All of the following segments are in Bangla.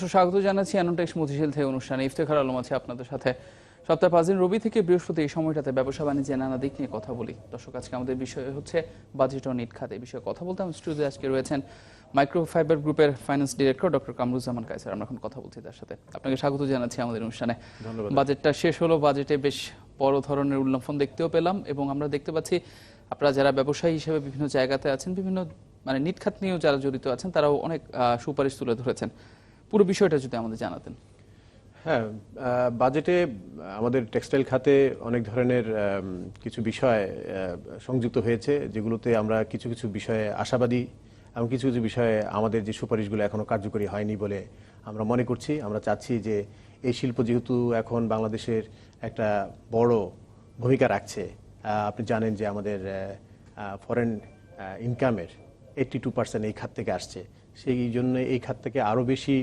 দর্শক স্বাগত জানাচ্ছি অ্যানোটেক্স মতিঝিল থেকে অনুষ্ঠানে। ইফতেখার আলম আছে আপনাদের সাথে। সপ্তাহে পাঁচ দিন রবি থেকে বৃহস্পতি এই সময়টাতে ব্যবসা বাণিজ্যে নানা দিক নিয়ে কথা বলি। দর্শক আজকে আমাদের বিষয় হচ্ছে বাজেট ও নিট খাতে এই বিষয়ে কথা বলতে আমি স্টুডিওতে আজকে রয়েছেন মাইক্রোফাইবার গ্রুপের finance director doctor Kamruzzaman Kaiser. আমরা এখন কথা বলছি তার সাথে। আপনাকে স্বাগত জানাচ্ছি আমাদের অনুষ্ঠানে। ধন্যবাদ। বাজেটটা শেষ হলো বাজেটে বেশ বড় ধরনের উল্লম্ফন দেখতেও পেলাম এবং আমরা দেখতে পাচ্ছি আপনারা যারা ব্যবসায়ী হিসেবে বিভিন্ন জায়গাতে আছেন বিভিন্ন মানে নিট খাত নিয়েও যারা জড়িত আছেন তারাও অনেক সুপারিশ তুলে ধরেছেন। পুরো বিষয়টা যদি আমাদের জানাতেন। হ্যাঁ বাজেটে আমাদের টেক্সটাইল খাতে অনেক ধরনের কিছু বিষয় সংযুক্ত হয়েছে, যেগুলোতে আমরা কিছু কিছু বিষয়ে আশাবাদী এবং কিছু কিছু বিষয়ে আমাদের যে সুপারিশগুলো এখনও কার্যকরী হয়নি বলে আমরা মনে করছি। আমরা চাচ্ছি যে এই শিল্প যেহেতু এখন বাংলাদেশের একটা বড় ভূমিকা রাখছে আপনি জানেন যে আমাদের ফরেন ইনকামের এইট্টি টু পার্সেন্ট এই খাত থেকে আসছে। সেই জন্য এই খাত থেকে আরও বেশি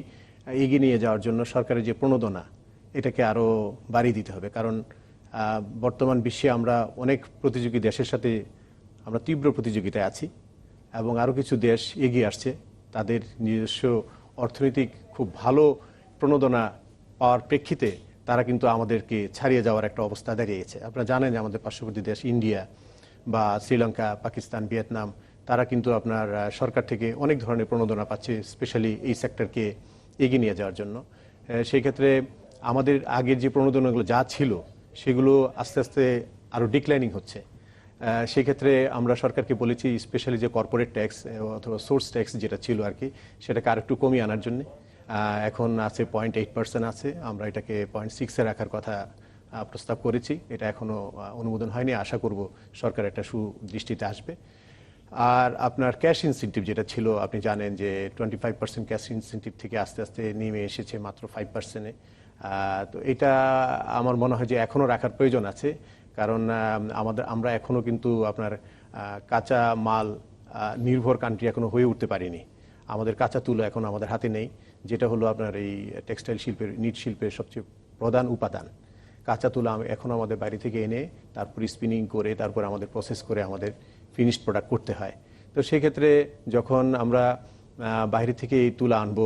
এগিয়ে নিয়ে যাওয়ার জন্য সরকারের যে প্রণোদনা, এটাকে আরও বাড়িয়ে দিতে হবে। কারণ বর্তমান বিশ্বে আমরা অনেক প্রতিযোগী দেশের সাথে আমরা তীব্র প্রতিযোগিতায় আছি এবং আরও কিছু দেশ এগিয়ে আসছে। তাদের নিজস্ব অর্থনৈতিক খুব ভালো প্রণোদনা পাওয়ার প্রেক্ষিতে তারা কিন্তু আমাদেরকে ছাড়িয়ে যাওয়ার একটা অবস্থা দাঁড়িয়েছে আপনারা জানেন যে আমাদের পার্শ্ববর্তী দেশ ইন্ডিয়া বা শ্রীলঙ্কা, পাকিস্তান, ভিয়েতনাম তারা কিন্তু আপনার সরকার থেকে অনেক ধরনের প্রণোদনা পাচ্ছে স্পেশালি এই সেক্টরকে এগিয়ে নিয়ে যাওয়ার জন্য। সেই ক্ষেত্রে আমাদের আগের যে প্রণোদনাগুলো যা ছিল, সেগুলো আস্তে আস্তে আরও ডিক্লাইনিং হচ্ছে। সেই ক্ষেত্রে আমরা সরকারকে বলেছি স্পেশালি যে কর্পোরেট ট্যাক্স অথবা সোর্স ট্যাক্স যেটা ছিল আর কি, সেটাকে আরেকটু কমিয়ে আনার জন্য। এখন আছে পয়েন্ট এইট পার্সেন্ট আছে, আমরা এটাকে পয়েন্ট সিক্সে রাখার কথা প্রস্তাব করেছি। এটা এখনও অনুমোদন হয়নি। আশা করব সরকার একটা সুদৃষ্টিতে আসবে। আর আপনার ক্যাশ ইনসেন্টিভ যেটা ছিল, আপনি জানেন যে twenty five percent cash incentive থেকে আস্তে আস্তে নেমে এসেছে মাত্র ফাইভ পার্সেন্টে তো এটা আমার মনে হয় যে এখনও রাখার প্রয়োজন আছে। কারণ আমাদের, আমরা এখনও কিন্তু আপনার কাঁচা মাল নির্ভর কান্ট্রি এখনও হয়ে উঠতে পারিনি। আমাদের কাঁচা তুলো এখন আমাদের হাতে নেই, যেটা হলো আপনার এই টেক্সটাইল শিল্পের নিট শিল্পের সবচেয়ে প্রধান উপাদান। কাঁচা তুলা এখন আমাদের বাড়ি থেকে এনে তারপর স্পিনিং করে, তারপর আমাদের প্রসেস করে আমাদের ফিনিশড প্রোডাক্ট করতে হয়। তো সেক্ষেত্রে যখন আমরা বাইরে থেকে এই তুলা আনব,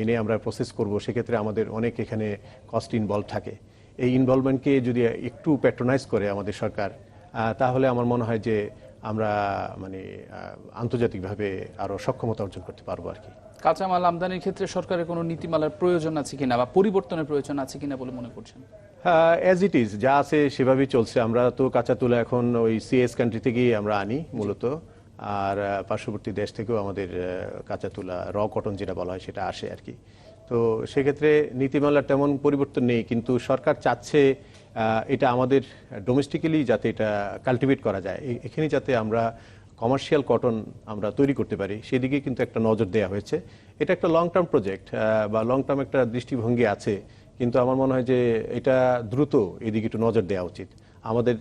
এনে আমরা প্রসেস করব, সেক্ষেত্রে আমাদের অনেক এখানে কস্ট ইনভলভ থাকে। এই ইনভলভমেন্টকে যদি একটু প্যাট্রোনাইজ করে আমাদের সরকার তাহলে আমার মনে হয় যে আমরা মানে আন্তর্জাতিকভাবে আরও সক্ষমতা অর্জন করতে পারব আর কি। কাঁচামাল আমদানির ক্ষেত্রে সরকারের কোনো নীতিমালার প্রয়োজন আছে কিনা বা পরিবর্তনের প্রয়োজন আছে কিনা বলে মনে করছেন? অ্যাজ ইট ইজ যা আছে সেভাবেই চলছে। আমরা তো কাঁচা তুলা এখন ওই সিএস কান্ট্রি থেকেই আমরা আনি মূলত। আর পার্শ্ববর্তী দেশ থেকেও আমাদের কাঁচা তুলা র কটন যেটা বলা হয় সেটা আসে আর কি। তো সেক্ষেত্রে নীতিমালার তেমন পরিবর্তন নেই কিন্তু সরকার চাচ্ছে এটা আমাদের ডোমেস্টিক্যালি যাতে এটা কাল্টিভেট করা যায়। এখানে যাতে আমরা কমার্শিয়াল কটন আমরা তৈরি করতে পারি। সেদিকে কিন্তু একটা নজর দেওয়া হয়েছে। এটা একটা লং টার্ম প্রজেক্ট বা লং টার্ম একটা দৃষ্টিভঙ্গি আছে। কিন্তু আমার মনে হয় যে এটা দ্রুত এদিকে একটু নজর দেওয়া উচিত। আমাদের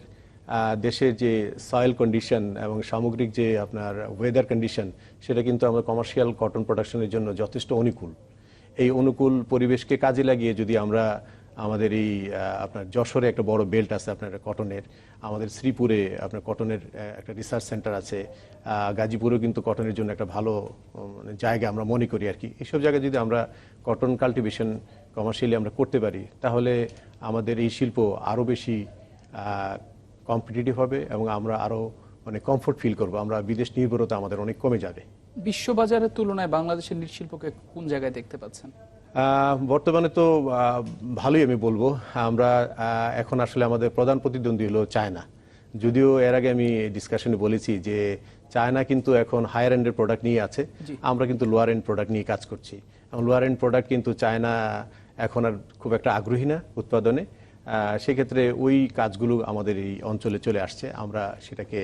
দেশের যে সয়েল কন্ডিশন এবং সামগ্রিক যে আপনার ওয়েদার কন্ডিশন সেটা কিন্তু আমাদের কমার্শিয়াল কটন প্রোডাকশনের জন্য যথেষ্ট অনুকূল। এই অনুকূল পরিবেশকে কাজে লাগিয়ে যদি আমরা আমাদের এই আপনার যশোরে একটা বড় বেল্ট আছে আপনার কটনের আমাদের শ্রীপুরে আপনার কটনের একটা রিসার্চ সেন্টার আছে গাজীপুরেও কিন্তু কটনের জন্য একটা ভালো মানে জায়গা আমরা মনে করি আর কি। এইসব জায়গায় যদি আমরা কটন কাল্টিভেশন কমার্শিয়ালি আমরা করতে পারি তাহলে আমাদের এই শিল্প আরও বেশি কম্পিটিটিভ হবে এবং আমরা আরও মানে কমফোর্ট ফিল করব। আমরা বিদেশ নির্ভরতা আমাদের অনেক কমে যাবে। বিশ্ববাজারের তুলনায় বাংলাদেশের নিট শিল্পকে কোন জায়গায় দেখতে পাচ্ছেন? আহ, বর্তমানে তো ভালোই আমি বলব। আমরা এখন আসলে আমাদের প্রধান প্রতিদ্বন্দ্বী হলো চায়না। যদিও এর আগে আমি ডিসকাশনে বলেছি যে চায়না কিন্তু এখন হায়ার এন্ডের প্রোডাক্ট নিয়ে আছে। আমরা কিন্তু লোয়ার এন্ড প্রোডাক্ট নিয়ে কাজ করছি। এবং লোয়ার এন্ড প্রোডাক্ট কিন্তু চায়না এখন আর খুব একটা আগ্রহী না উৎপাদনে। সেক্ষেত্রে ওই কাজগুলো আমাদের এই অঞ্চলে চলে আসছে। আমরা সেটাকে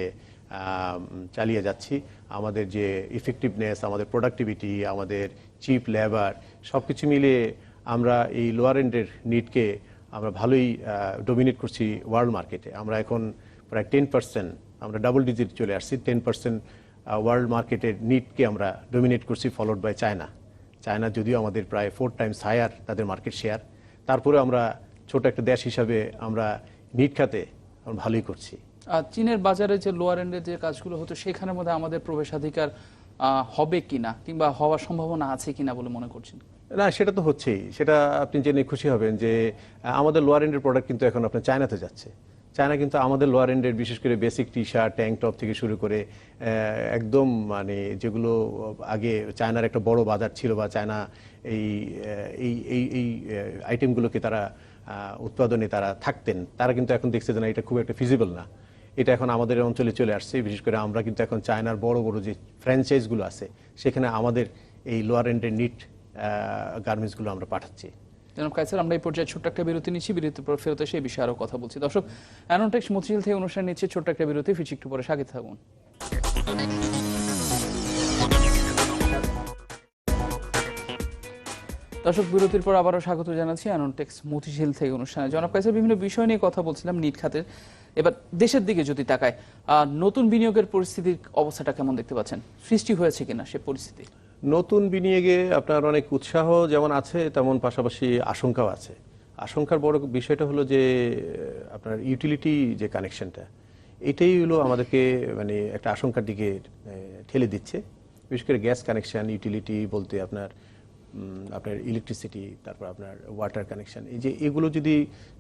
চালিয়ে যাচ্ছি। আমাদের যে ইফেক্টিভনেস আমাদের প্রোডাক্টিভিটি আমাদের চিপ লেবার সব কিছু মিলিয়ে আমরা এই লোয়ার এন্ডের নিটকে আমরা ভালোই ডোমিনেট করছি ওয়ার্ল্ড মার্কেটে আমরা এখন প্রায় টেন পার্সেন্ট আমরা ডাবল ডিজিট চলে আসছি। টেন পার্সেন্ট ওয়ার্ল্ড মার্কেটের নিটকে আমরা ডোমিনেট করছি ফলোড বাই চায়না চায়না যদিও আমাদের প্রায় ফোর টাইমস হায়ার তাদের মার্কেট শেয়ার তারপরে আমরা ছোট একটা দেশ হিসাবে আমরা নিট খাতে ভালোই করছি। আর চীনের বাজারে যে লোয়ার এন্ডের যে কাজগুলো হতো সেখানের মধ্যে আমাদের প্রবেশাধিকার হবে কিনা কিংবা হওয়ার সম্ভাবনা আছে কিনা বলে মনে করছেন? না সেটা তো হচ্ছেই। সেটা আপনি জেনে খুশি হবেন যে আমাদের লোয়ার এন্ডের প্রোডাক্ট কিন্তু এখন আপনার চায়নাতে যাচ্ছে। চায়না কিন্তু আমাদের লোয়ার এন্ডের বিশেষ করে basic T shirt tank top থেকে শুরু করে একদম মানে যেগুলো আগে চায়নার একটা বড় বাজার ছিল বা চায়না এই এই এই এই আইটেমগুলোকে তারা উৎপাদনে তারা থাকতেন। তারা কিন্তু এখন দেখছে যে না, এটা খুব একটা ফিজিবল না। এটা এখন আমাদের অঞ্চলে চলে আসছে, বিশেষ করে আমরা কিন্তু এখন চায়নার বড় বড় যে ফ্র্যাঞ্চাইজগুলো আছে, সেখানে আমাদের এই লোয়ার এন্ডের নিট গার্মেন্টসগুলো আমরা পাঠাচ্ছি। জনাব কাইসার আমরা এই পর্যায়ে ছোট্ট একটা বিরতি নিচ্ছি। বিরতির পর ফেরত এসে এই বিষয়ে আরও কথা বলছি। দর্শক, অ্যানোটেক্স মতিঝিল থেকে অনুষ্ঠান নিচ্ছে ছোট্ট একটা বিরতি। ফিরছি একটু পরে স্বাগত থাকুন। দর্শক, বিরতির পর আবারও স্বাগত জানাচ্ছি অ্যানোটেক্স মতিঝিল থেকে অনুষ্ঠানে। জনাব কাইসার বিভিন্ন বিষয় নিয়ে কথা বলছিলাম নিট খাতের। এবার দেশের দিকে যদি তাকায় নতুন বিনিয়োগের পরিস্থিতির অবস্থাটা কেমন দেখতে পাচ্ছেন? সৃষ্টি হয়েছে কিনা সে পরিস্থিতি? নতুন বিনিয়োগে আপনার অনেক উৎসাহ যেমন আছে, তেমন পাশাপাশি আশঙ্কাও আছে। আশঙ্কার বড় বিষয়টা হলো যে আপনার ইউটিলিটি যে কানেকশনটা এটাই হলো আমাদেরকে মানে একটা আশঙ্কার দিকে ঠেলে দিচ্ছে। বিশেষ করে গ্যাস কানেকশন ইউটিলিটি বলতে আপনার আপনার ইলেকট্রিসিটি তারপর আপনার ওয়াটার কানেকশন এই যে এগুলো যদি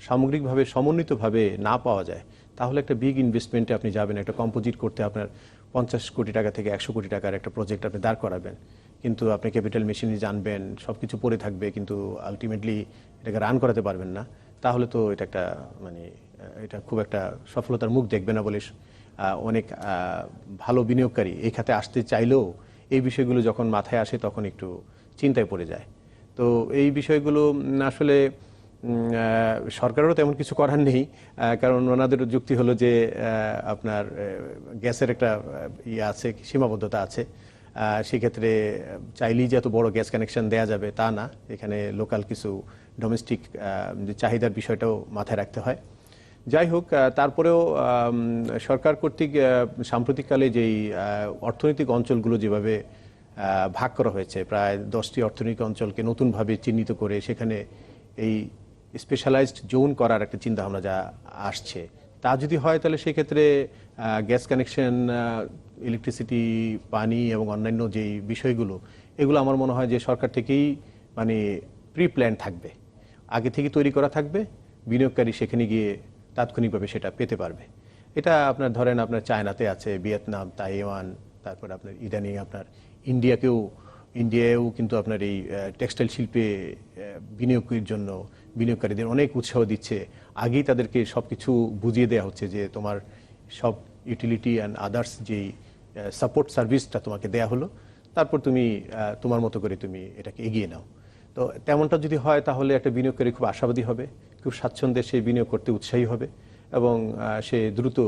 সামগ্রিকভাবে, সমন্বিতভাবে না পাওয়া যায়, তাহলে একটা বিগ ইনভেস্টমেন্টে আপনি যাবেন, একটা কম্পোজিট করতে আপনার পঞ্চাশ কোটি টাকা থেকে একশো কোটি টাকার একটা প্রজেক্ট আপনি দাঁড় করাবেন। কিন্তু আপনি ক্যাপিটাল মেশিনারি জানবেন সব কিছু পড়ে থাকবে, কিন্তু আলটিমেটলি এটাকে রান করাতে পারবেন না। তাহলে তো এটা একটা মানে এটা খুব একটা সফলতার মুখ দেখবে না বলে অনেক ভালো বিনিয়োগকারী এই খাতে আসতে চাইলেও এই বিষয়গুলো যখন মাথায় আসে তখন একটু চিন্তায় পড়ে যায়। তো এই বিষয়গুলো আসলে সরকারেরও তেমন কিছু করার নেই কারণ ওনাদের যুক্তি হলো যে আপনার গ্যাসের একটা ইয়ে আছে, সীমাবদ্ধতা আছে। সেক্ষেত্রে চাইলেই যে এত বড় গ্যাস কানেকশন দেয়া যাবে তা না। এখানে লোকাল কিছু ডোমেস্টিক চাহিদার বিষয়টাও মাথায় রাখতে হয়। যাই হোক তারপরেও সরকার কর্তৃক সাম্প্রতিককালে যেই অর্থনৈতিক অঞ্চলগুলো যেভাবে ভাগ করা হয়েছে, প্রায় দশটি অর্থনৈতিক অঞ্চলকে নতুনভাবে চিহ্নিত করে সেখানে এই স্পেশালাইজড জোন করার একটা চিন্তা ভাবনা যা আসছে, তা যদি হয় তাহলে সেক্ষেত্রে গ্যাস কানেকশন ইলেকট্রিসিটি পানি এবং অন্যান্য যেই বিষয়গুলো, এগুলো আমার মনে হয় যে সরকার থেকেই মানে প্রি প্ল্যান থাকবে। আগে থেকে তৈরি করা থাকবে, বিনিয়োগকারী সেখানে গিয়ে তাৎক্ষণিকভাবে সেটা পেতে পারবে। এটা আপনার ধরেন আপনার চায়নাতে আছে, ভিয়েতনাম, তাইওয়ান, তারপর আপনার ইদানিং আপনার ইন্ডিয়াকেও, ইন্ডিয়ায়ও কিন্তু আপনার এই টেক্সটাইল শিল্পে বিনিয়োগের জন্য বিনিয়োগকারীদের অনেক উৎসাহ দিচ্ছে। আগেই তাদেরকে সব কিছু বুঝিয়ে দেওয়া হচ্ছে যে তোমার সব ইউটিলিটি অ্যান্ড আদার্স যেই সাপোর্ট সার্ভিসটা তোমাকে দেয়া হলো তারপর তুমি তোমার মতো করে তুমি এটাকে এগিয়ে নাও। তো তেমনটা যদি হয় তাহলে একটা বিনিয়োগকারী খুব আশাবাদী হবে খুব স্বাচ্ছন্দ্যে সে বিনিয়োগ করতে উৎসাহী হবে এবং সে দ্রুত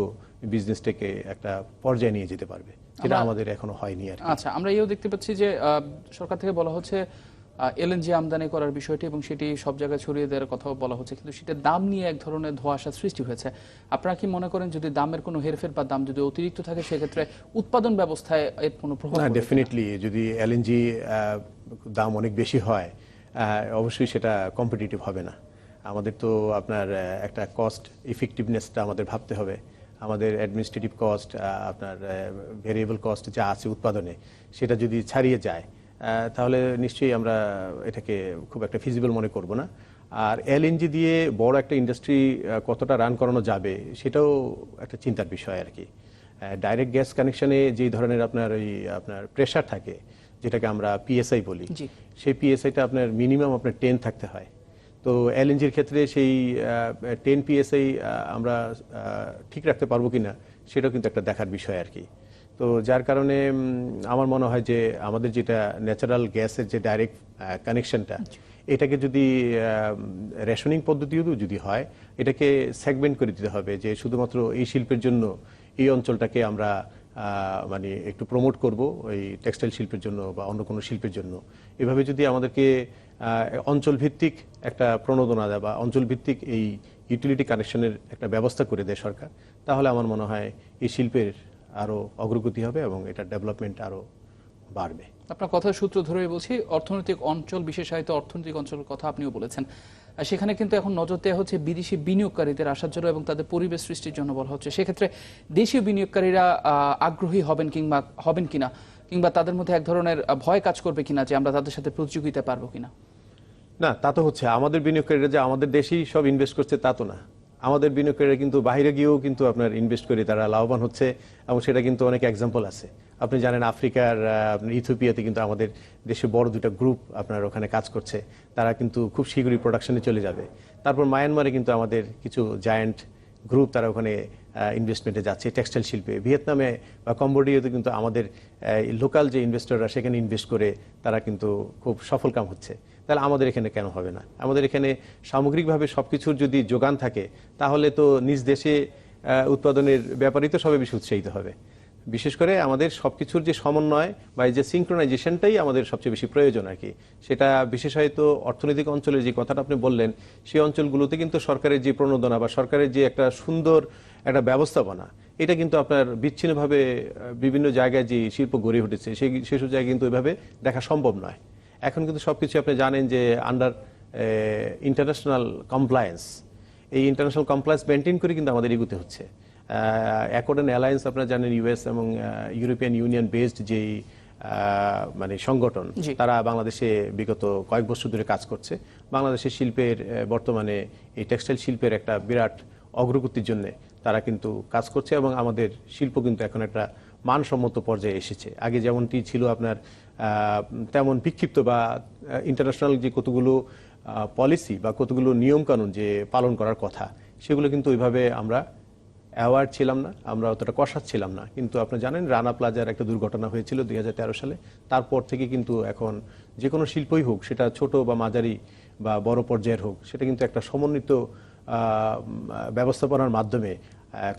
বিজনেসটাকে একটা পর্যায়ে নিয়ে যেতে পারবে যেটা আমাদের এখনও হয়নি আর আচ্ছা আমরা এও দেখতে পাচ্ছি যে সরকার থেকে বলা হচ্ছে এলএনজি আমদানি করার বিষয়টি এবং সেটি সব জায়গায় ছড়িয়ে দেওয়ার কথাও বলা হচ্ছে। কিন্তু সেটা দাম নিয়ে এক ধরনের ধোঁয়াশা সৃষ্টি হয়েছে। আপনারা কি মনে করেন যদি দামের কোনো হেরফের বা দাম যদি অতিরিক্ত থাকে সেক্ষেত্রে উৎপাদন ব্যবস্থায় এর কোনো প্রভাব না ডেফিনেটলি যদি এলএনজি দাম অনেক বেশি হয় অবশ্যই সেটা কম্পিটিটিভ হবে না। আমাদের তো আপনার একটা কস্ট ইফেক্টিভনেসটা আমাদের ভাবতে হবে। আমাদের অ্যাডমিনিস্ট্রেটিভ কস্ট আপনার ভেরিয়েবল কস্ট যা আছে উৎপাদনে সেটা যদি ছাড়িয়ে যায় তাহলে নিশ্চয়ই আমরা এটাকে খুব একটা ফিজিবল মনে করব না। আর এলএনজি দিয়ে বড় একটা ইন্ডাস্ট্রি কতটা রান করানো যাবে সেটাও একটা চিন্তার বিষয় আর কি। ডাইরেক্ট গ্যাস কানেকশনে যে ধরনের আপনার ওই আপনার প্রেশার থাকে যেটাকে আমরা পিএসআই বলি সেই পিএসআইটা আপনার মিনিমাম আপনার টেন থাকতে হয়। তো এলএনজির ক্ষেত্রে সেই টেন পিএসআই আমরা ঠিক রাখতে পারব কিনা সেটাও কিন্তু একটা দেখার বিষয় আর কি। তো যার কারণে আমার মনে হয় যে আমাদের যেটা ন্যাচারাল গ্যাসের যে ডাইরেক্ট কানেকশনটা এটাকে যদি রেশনিং পদ্ধতিও যদি হয় এটাকে সেগমেন্ট করে দিতে হবে যে শুধুমাত্র এই শিল্পের জন্য এই অঞ্চলটাকে আমরা মানে একটু প্রমোট করব ওই টেক্সটাইল শিল্পের জন্য বা অন্য কোনো শিল্পের জন্য। এভাবে যদি আমাদেরকে আহ, অঞ্চল ভিত্তিক একটা প্রণোদনা দেয় বা অঞ্চল ভিত্তিক এই ইউটিলিটি কানেকশনের একটা ব্যবস্থা করে দেয় সরকার তাহলে আমার মনে হয় এই শিল্পের আরও অগ্রগতি হবে এবং এটা ডেভেলপমেন্ট আরও বাড়বে। আপনার কথার সূত্র ধরে বলছি অর্থনৈতিক অঞ্চল বিশেষায়িত অর্থনৈতিক অঞ্চলের কথা আপনিও বলেছেন। সেখানে কিন্তু এখন নজর দেওয়া হচ্ছে বিদেশি বিনিয়োগকারীদের আসার জন্য এবং তাদের পরিবেশ সৃষ্টির জন্য বলা হচ্ছে। সেক্ষেত্রে দেশীয় বিনিয়োগকারীরা আগ্রহী হবেন কিংবা হবেন কিনা? কিংবা তাদের মধ্যে এক ধরনের ভয় কাজ করবে কিনা যে আমরা তাদের সাথে প্রতিযোগিতা পারব কিনা? না তা তো হচ্ছে। আমাদের বিনিয়োগকারীরা যে আমাদের দেশেই সব ইনভেস্ট করছে তা তো না। আমাদের বিনিয়োগকারীরা কিন্তু বাইরে গিয়েও কিন্তু আপনার ইনভেস্ট করে তারা লাভবান হচ্ছে এবং সেটা কিন্তু অনেক এক্সাম্পল আছে। আপনি জানেন আফ্রিকার ইথিওপিয়াতে কিন্তু আমাদের দেশে বড় দুটো গ্রুপ আপনার ওখানে কাজ করছে। তারা কিন্তু খুব শীঘ্রই প্রোডাকশনে চলে যাবে। তারপর মায়ানমারে কিন্তু আমাদের কিছু জায়ান্ট গ্রুপ তারা ওখানে ইনভেস্টমেন্টে যাচ্ছে টেক্সটাইল শিল্পে। ভিয়েতনামে বা কম্বোডিয়াতে কিন্তু আমাদের লোকাল যে ইনভেস্টররা সেখানে ইনভেস্ট করে তারা কিন্তু খুব সফল কাম হচ্ছে। তাহলে আমাদের এখানে কেন হবে না? আমাদের এখানে সামগ্রিকভাবে সব কিছুর যদি যোগান থাকে, তাহলে তো নিজ দেশে উৎপাদনের ব্যাপারেই তো সবে বেশি উৎসাহিত হবে। বিশেষ করে আমাদের সব কিছুর যে সমন্বয় বা যে সিঙ্ক্রোনাইজেশনটাই আমাদের সবচেয়ে বেশি প্রয়োজন আর কি। সেটা বিশেষত অর্থনৈতিক অঞ্চলের যে কথাটা আপনি বললেন, সেই অঞ্চলগুলোতে কিন্তু সরকারের যে প্রণোদনা বা সরকারের যে একটা সুন্দর একটা ব্যবস্থাপনা, এটা কিন্তু আপনার বিচ্ছিন্নভাবে বিভিন্ন জায়গায় যে শিল্প গড়ে উঠেছে, সেই, সেসব জায়গায় কিন্তু ওইভাবে দেখা সম্ভব নয়। এখন কিন্তু সবকিছু আপনি জানেন যে আন্ডার ইন্টারন্যাশনাল কমপ্লায়েন্স এই ইন্টারন্যাশনাল কমপ্লায়েন্স মেনটেন করে কিন্তু আমাদের এগুতে হচ্ছে। অ্যাকর্ড অ্যালায়েন্স আপনারা জানেন ইউএস এবং ইউরোপিয়ান ইউনিয়ন বেসড যেই মানে সংগঠন তারা বাংলাদেশে বিগত কয়েক বছর ধরে কাজ করছে। বাংলাদেশের শিল্পের বর্তমানে এই টেক্সটাইল শিল্পের একটা বিরাট অগ্রগতির জন্য তারা কিন্তু কাজ করছে এবং আমাদের শিল্প কিন্তু এখন একটা মানসম্মত পর্যায়ে এসেছে। আগে যেমনটি ছিল আপনার তেমন বিক্ষিপ্ত বা ইন্টারন্যাশনাল যে কতগুলো পলিসি বা কতগুলো নিয়মকানুন যে পালন করার কথা, সেগুলো কিন্তু ওইভাবে আমরা অ্যাওয়ার্ড ছিলাম না, আমরা অতটা কষাত ছিলাম না। কিন্তু আপনি জানেন, রানা প্লাজার একটা দুর্ঘটনা হয়েছিল দুই হাজার তেরো সালে। তারপর থেকে কিন্তু এখন যে কোনো শিল্পই হোক, সেটা ছোট বা মাঝারি বা বড় পর্যায়ের হোক, সেটা কিন্তু একটা সমন্বিত ব্যবস্থাপনার মাধ্যমে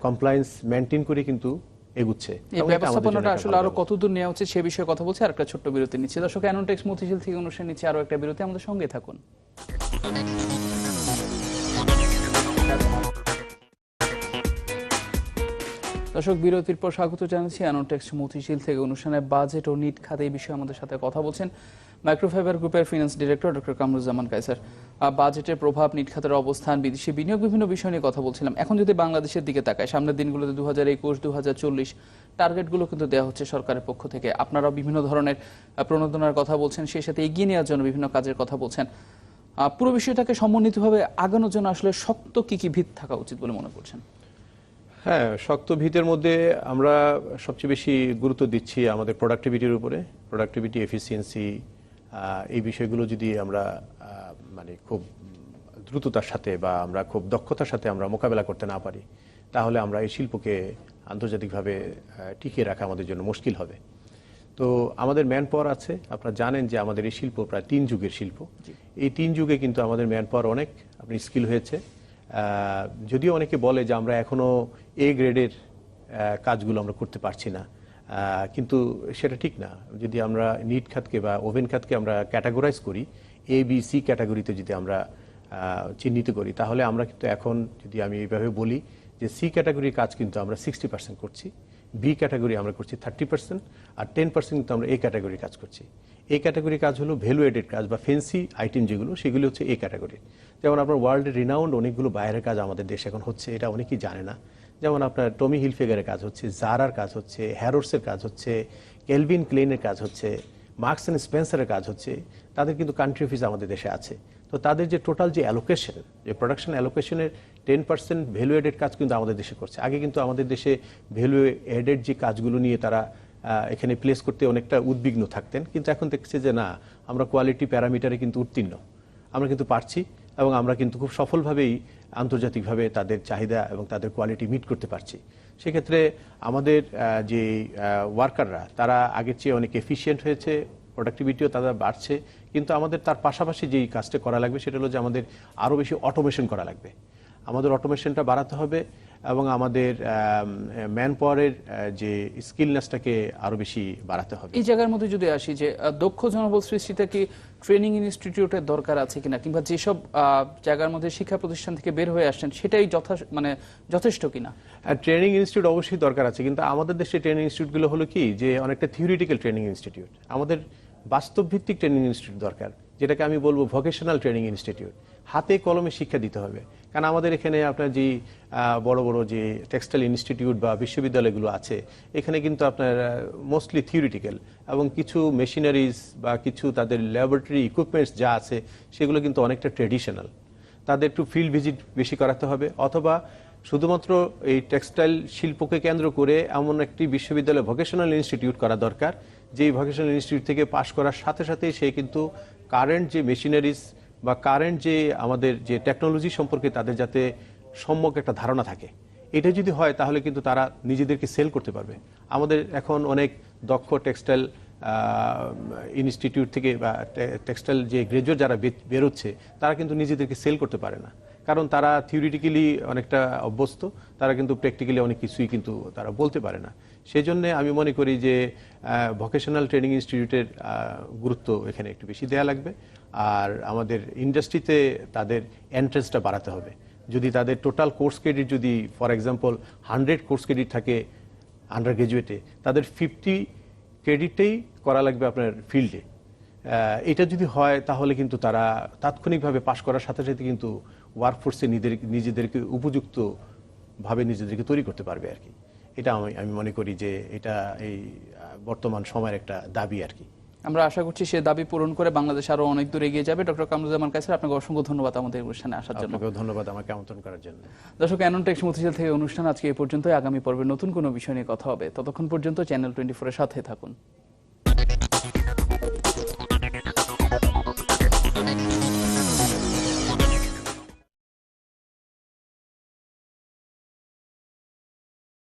কমপ্লায়েন্স মেনটেন করে কিন্তু এগুচ্ছে। ব্যবস্থাপনাটা আসলে আরও কতদূর নেওয়া উচিত সে বিষয়ে কথা বলছি আর একটা ছোট্ট বিরতি নিচ্ছি। দর্শক অ্যানোটেক্স মতিঝিল থেকে অনুষ্ঠান নিচ্ছে আরও একটা বিরতি। আমাদের সঙ্গে থাকুন। দর্শক বিরতির পর স্বাগত জানাচ্ছি অ্যানোটেক্স মতিঝিল থেকে অনুষ্ঠানে বাজেট ও নিট খাতে এই বিষয়ে আমাদের সাথে কথা বলছেন মাইক্রোফাইবার গ্রুপের finance director doctor Kamruzzaman Kaiser বাজেটের প্রভাব, নিট খাতের অবস্থান, বিদেশি বিনিয়োগ, বিভিন্ন বিষয় নিয়ে কথা বলছিলাম। এখন যদি বাংলাদেশের দিকে তাকায়, সামনের দিনগুলোতে দু হাজার একুশ দু হাজার চল্লিশ টার্গেটগুলো কিন্তু দেওয়া হচ্ছে সরকারের পক্ষ থেকে। আপনারাও বিভিন্ন ধরনের প্রণোদনার কথা বলছেন, সেই সাথে এগিয়ে নেওয়ার জন্য বিভিন্ন কাজের কথা বলছেন। পুরো বিষয়টাকে সমন্বিতভাবে আগানোর জন্য আসলে শক্ত কি কি ভিত থাকা উচিত বলে মনে করছেন? হ্যাঁ শক্ত ভিতের মধ্যে আমরা সবচেয়ে বেশি গুরুত্ব দিচ্ছি আমাদের প্রোডাক্টিভিটির উপরে। প্রোডাক্টিভিটি এফিসিয়েন্সি এই বিষয়গুলো যদি আমরা মানে খুব দ্রুততার সাথে বা আমরা খুব দক্ষতার সাথে আমরা মোকাবেলা করতে না পারি তাহলে আমরা এই শিল্পকে আন্তর্জাতিকভাবে টিকিয়ে রাখা আমাদের জন্য মুশকিল হবে। তো আমাদের ম্যান পাওয়ার আছে আপনারা জানেন যে আমাদের এই শিল্প প্রায় তিন যুগের শিল্প। এই তিন যুগে কিন্তু আমাদের ম্যান পাওয়ার অনেক আপনি স্কিল হয়েছে। যদিও অনেকে বলে যে আমরা এখনও এ গ্রেডের কাজগুলো আমরা করতে পারছি না। কিন্তু সেটা ঠিক না। যদি আমরা নিট খাতকে বা ওভেন খাতকে আমরা ক্যাটাগরাইজ করি এ বি সি ক্যাটাগরিতে যদি আমরা চিহ্নিত করি, তাহলে আমরা কিন্তু এখন যদি আমি এইভাবে বলি যে সি ক্যাটাগরির কাজ কিন্তু আমরা সিক্সটি পার্সেন্ট করছি বি ক্যাটাগরি আমরা করছি থার্টি পার্সেন্ট আর টেন পার্সেন্ট কিন্তু আমরা এ ক্যাটাগরি কাজ করছি। এ ক্যাটাগরি কাজ হলো ভ্যালু এডেড কাজ বা ফেন্সি আইটেম যেগুলো, সেগুলি হচ্ছে এ ক্যাটাগরি যেমন আপনার ওয়ার্ল্ডের রিনাউন্ড অনেকগুলো বাইরের কাজ আমাদের দেশে এখন হচ্ছে, এটা অনেকেই জানে না। যেমন আপনার টমি হিলফিগারের কাজ হচ্ছে জারার কাজ হচ্ছে হ্যারোসের কাজ হচ্ছে কেলভিন ক্লেনের কাজ হচ্ছে মার্কস অ্যান্ড স্পেন্সারের কাজ হচ্ছে, তাদের কিন্তু কান্ট্রি অফিস আমাদের দেশে আছে। তো তাদের যে টোটাল যে অ্যালোকেশন যে প্রোডাকশন অ্যালোকেশনের টেন পার্সেন্ট ভ্যালু এডেড কাজ কিন্তু আমাদের দেশে করছে। আগে কিন্তু আমাদের দেশে ভ্যালু এডেড যে কাজগুলো নিয়ে তারা এখানে প্লেস করতে অনেকটা উদ্বিগ্ন থাকতেন। কিন্তু এখন দেখছে যে না, আমরা কোয়ালিটি প্যারামিটারে কিন্তু উত্তীর্ণ। আমরা কিন্তু পারছি। এবং আমরা কিন্তু খুব সফলভাবেই আন্তর্জাতিকভাবে তাদের চাহিদা এবং তাদের কোয়ালিটি মিট করতে পারছি। সেক্ষেত্রে আমাদের যে ওয়ার্কাররা তারা আগের চেয়ে অনেক এফিসিয়েন্ট হয়েছে প্রোডাক্টিভিটিও তারা বাড়ছে, কিন্তু আমাদের তার পাশাপাশি যেই কাজটা করা লাগবে, সেটা হলো যে আমাদের আরও বেশি অটোমেশন করা লাগবে। আমাদের অটোমেশনটা বাড়াতে হবে এবং আমাদের ম্যান পাওয়ারের যে স্কিলনেসটাকে আরও বেশি বাড়াতে হবে। এই জায়গার মধ্যে যদি আসি যে দক্ষ জনবল সৃষ্টিতে কি ট্রেনিং ইনস্টিটিউটের দরকার আছে কিনা? কিংবা যেসব জায়গার মধ্যে শিক্ষা প্রতিষ্ঠান থেকে বের হয়ে আসছেন সেটাই যথা মানে যথেষ্ট কিনা? ট্রেনিং ইনস্টিটিউট অবশ্যই দরকার আছে কিন্তু আমাদের দেশে ট্রেনিং ইনস্টিটিউটগুলো হলো কি? যে অনেকটা থিওরিটিক্যাল ট্রেনিং ইনস্টিটিউট আমাদের বাস্তব ভিত্তিক ট্রেনিং ইনস্টিটিউট দরকার যেটাকে আমি বলব ভোকেশনাল ট্রেনিং ইনস্টিটিউট হাতে কলমে শিক্ষা দিতে হবে। কারণ আমাদের এখানে আপনার যে বড় বড় যে টেক্সটাইল ইনস্টিটিউট বা বিশ্ববিদ্যালয়গুলো আছে, এখানে কিন্তু আপনার মোস্টলি থিওরিটিক্যাল এবং কিছু মেশিনারিজ বা কিছু তাদের ল্যাবরেটরি ইকুইপমেন্টস যা আছে, সেগুলো কিন্তু অনেকটা ট্রেডিশনাল তাদের একটু ফিল্ড ভিজিট বেশি করাতে হবে, অথবা শুধুমাত্র এই টেক্সটাইল শিল্পকে কেন্দ্র করে এমন একটি বিশ্ববিদ্যালয় ভোকেশনাল ইনস্টিটিউট করা দরকার, যেই ভোকেশনাল ইনস্টিটিউট থেকে পাশ করার সাথে সাথে সে কিন্তু কারেন্ট যে মেশিনারিজ বা কারেন্ট যে আমাদের যে টেকনোলজি সম্পর্কে তাদের যাতে সম্যক একটা ধারণা থাকে। এটা যদি হয়, তাহলে কিন্তু তারা নিজেদেরকে সেল করতে পারবে। আমাদের এখন অনেক দক্ষ টেক্সটাইল ইনস্টিটিউট থেকে বা টেক্সটাইল যে গ্রাজুয়েট যারা বেরোচ্ছে, তারা কিন্তু নিজেদেরকে সেল করতে পারে না। কারণ তারা থিওরিটিক্যালি অনেকটা অভ্যস্ত, তারা কিন্তু প্র্যাকটিক্যালি অনেক কিছুই কিন্তু তারা বলতে পারে না। সেই জন্য আমি মনে করি যে ভোকেশনাল ট্রেনিং ইনস্টিটিউটের গুরুত্ব এখানে একটু বেশি দেওয়া লাগবে। আর আমাদের ইন্ডাস্ট্রিতে তাদের এন্ট্রেন্সটা বাড়াতে হবে। যদি তাদের টোটাল কোর্স ক্রেডিট যদি for example hundred course credit থাকে আন্ডার গ্রাজুয়েটে তাদের ফিফটি ক্রেডিটেই করা লাগবে আপনার ফিল্ডে এটা যদি হয় তাহলে কিন্তু তারা তাৎক্ষণিকভাবে পাশ করার সাথে সাথে কিন্তু ওয়ার্কফোর্সে নিজেদেরকে উপযুক্ত ভাবে নিজেদেরকে তৈরি করতে পারবে আর কি। এটা আমি আমি মনে করি যে এটা এই বর্তমান সময়ের একটা দাবি আর কি। আমরা আশা করছি সে দাবি পূরণ করে বাংলাদেশ আরও অনেক দূর এগিয়ে যাবে। ডক্টর কামরুজ্জামান কাসির আপনাকে অসংখ্য ধন্যবাদ আমাদের অনুষ্ঠানে আসার জন্য। ধন্যবাদ আমাকে আমন্ত্রণ করার জন্য। দর্শক অ্যানন্টেক্স মতিঝিল থেকে অনুষ্ঠান আজকে এই পর্যন্তই। আগামী পর্বে নতুন কোনো বিষয় নিয়ে কথা হবে। ততক্ষণ পর্যন্ত চ্যানেল টোয়েন্টি ফোরের সাথে থাকুন।